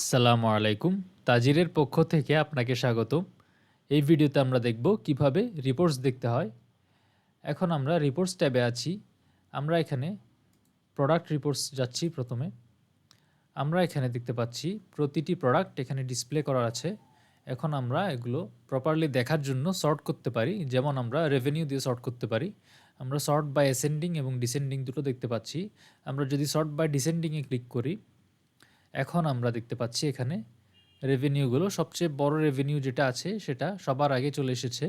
আসসালামু আলাইকুম। তাজিরের পক্ষ থেকে আপনাকে স্বাগত এই ভিডিওতে আমরা দেখব কীভাবে রিপোর্টস দেখতে হয়। এখন আমরা রিপোর্টস ট্যাবে আছি। আমরা এখানে প্রোডাক্ট রিপোর্টস যাচ্ছি প্রথমে। আমরা এখানে দেখতে পাচ্ছি প্রতিটি প্রোডাক্ট এখানে ডিসপ্লে করা আছে। এখন আমরা এগুলো প্রপারলি দেখার জন্য সর্ট করতে পারি। যেমন আমরা রেভিনিউ দিয়ে সর্ট করতে পারি। আমরা সর্ট বাই অ্যাসেন্ডিং এবং ডিসেন্ডিং দুটো দেখতে পাচ্ছি। আমরা যদি সর্ট বাই ডিসেন্ডিংয়ে ক্লিক করি এখন আমরা দেখতে পাচ্ছি এখানে রেভিনিউগুলো সবচেয়ে বড় রেভিনিউ যেটা আছে সেটা সবার আগে চলে এসেছে।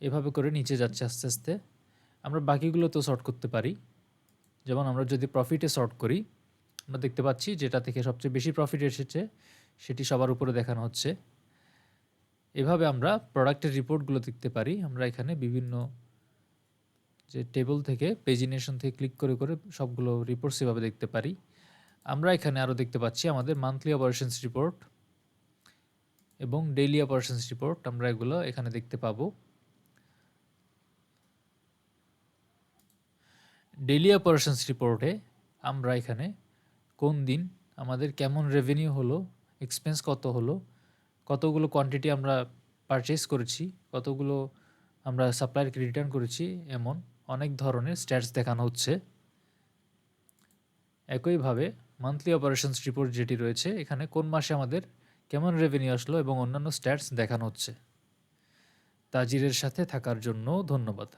এভাবে করে নিচে যাচ্ছে আস্তে আস্তে। আমরা বাকিগুলো তো সর্ট করতে পারি। যেমন আমরা যদি প্রফিটে সর্ট করি, আমরা দেখতে পাচ্ছি যেটা থেকে সবচেয়ে বেশি প্রফিট এসেছে, সেটি সবার উপরে দেখানো হচ্ছে। এভাবে আমরা প্রোডাক্টের রিপোর্টগুলো দেখতে পারি। আমরা এখানে বিভিন্ন যে টেবল থেকে পেজিনেশন থেকে ক্লিক করে করে সবগুলো রিপোর্টস এভাবে দেখতে পারি। আমরা এখানে আরও দেখতে পাচ্ছি আমাদের মান্থলি অপারেশনস রিপোর্ট এবং ডেইলি অপারেশনস রিপোর্ট আমরা এগুলো এখানে দেখতে পাবো। ডেইলি অপারেশনস রিপোর্টে আমরা এখানে কোন দিন আমাদের কেমন রেভিনিউ হলো এক্সপেন্স কত হলো, কতগুলো কোয়ান্টিটি আমরা পারচেস করেছি, কতগুলো আমরা সাপ্লায়ারকে রিটার্ন করেছি এমন অনেক ধরনের স্ট্যাটস দেখানো হচ্ছে। একইভাবে মান্থলি অপারেশনস রিপোর্ট যেটি রয়েছে, এখানে কোন মাসে আমাদের কেমন রেভিনিউ আসলো এবং অন্যান্য স্ট্যাটস দেখানো হচ্ছে। তাজিরের সাথে থাকার জন্য ধন্যবাদ।